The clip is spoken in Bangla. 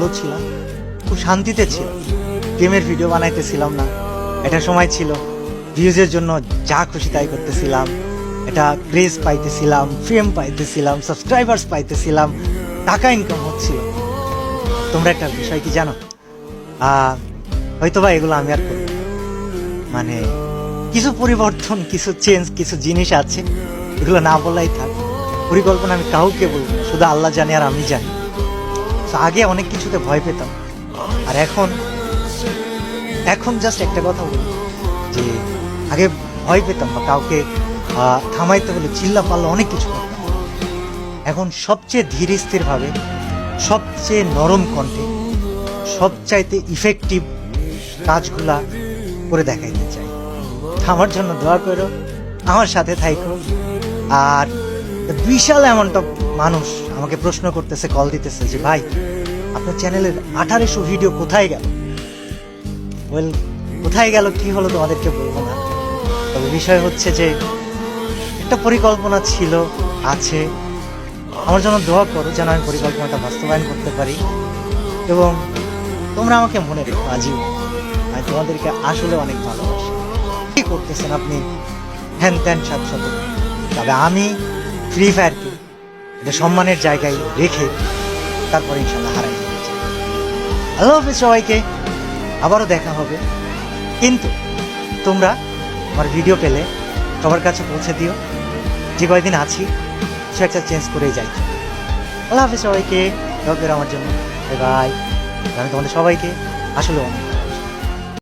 ভালো ছিলাম খুব শান্তিতে ছিলাম গেমের ভিডিও বানাইতেছিলাম না। এটা সময় ছিল ভিউজের জন্য যা খুশি তাই করতেছিলাম। এটা ক্রেজ পাইতেছিলাম ফেম পাইতেছিলাম সাবস্ক্রাইবার্স পাইতেছিলাম টাকা ইনকাম হচ্ছিল। তোমরা একটা বিষয় কি জানো? আহ, হয়তোবা এগুলো আমি আর করব না। মানে কিছু পরিবর্তন কিছু চেঞ্জ কিছু জিনিস আছে এগুলো না বলাই থাক। পরিকল্পনা আমি কাউকে বলব শুধু আল্লাহ জানে আর আমি জানি। তো আগে অনেক কিছুতে ভয় পেতাম। আর এখন এখন জাস্ট একটা কথা বলি, যে আগে ভয় পেতাম বা কাউকে থামাইতে হলে চিল্লা পাল্লা অনেক কিছু করতাম। এখন সবচেয়ে ধীর স্থির ভাবে সবচেয়ে নরম কণ্ঠে, সবচাইতে ইফেক্টিভ কাজগুলা করে দেখাইতে চাই। আমার জন্য দোয়া করো, আমার সাথে থাইকো, আর বিশাল অফ মানুষ আমাকে প্রশ্ন করতেছে কল দিতেছে যে, ভাই, আপনার চ্যানেলের আঠারোশো ভিডিও কোথায় গেল? ওয়েল কোথায় গেল কি হলো তোমাদেরকে বলব না। তবে বিষয় হচ্ছে যে, একটা পরিকল্পনা ছিল, আছে। আমার জন্য দোয়া করো যেন আমি পরিকল্পনাটা বাস্তবায়ন করতে পারি। এবং তোমরা আমাকে মনে রেখো আজীবন আমি তোমাদেরকে আসলে অনেক ভালোবাসি। কি করতেছেন আপনি? হ্যান ত্যান সাত তবে আমি ফ্রি ফায়ারকে এটা সম্মানের জায়গায় রেখে তারপরে ইনশাল্লাহ হারাই আল্লাহ হাফিজ সবাইকে, আবারও দেখা হবে। কিন্তু তোমরা আমার ভিডিও পেলে সবার কাছে পৌঁছে দিও। যে কয়দিন আছি, সে একটা চেঞ্জ করেই যাই। আল্লাহ হাফিজ সবাইকে আমার জন্য। বাই আমি তোমাদের সবাইকে আসলে অনেক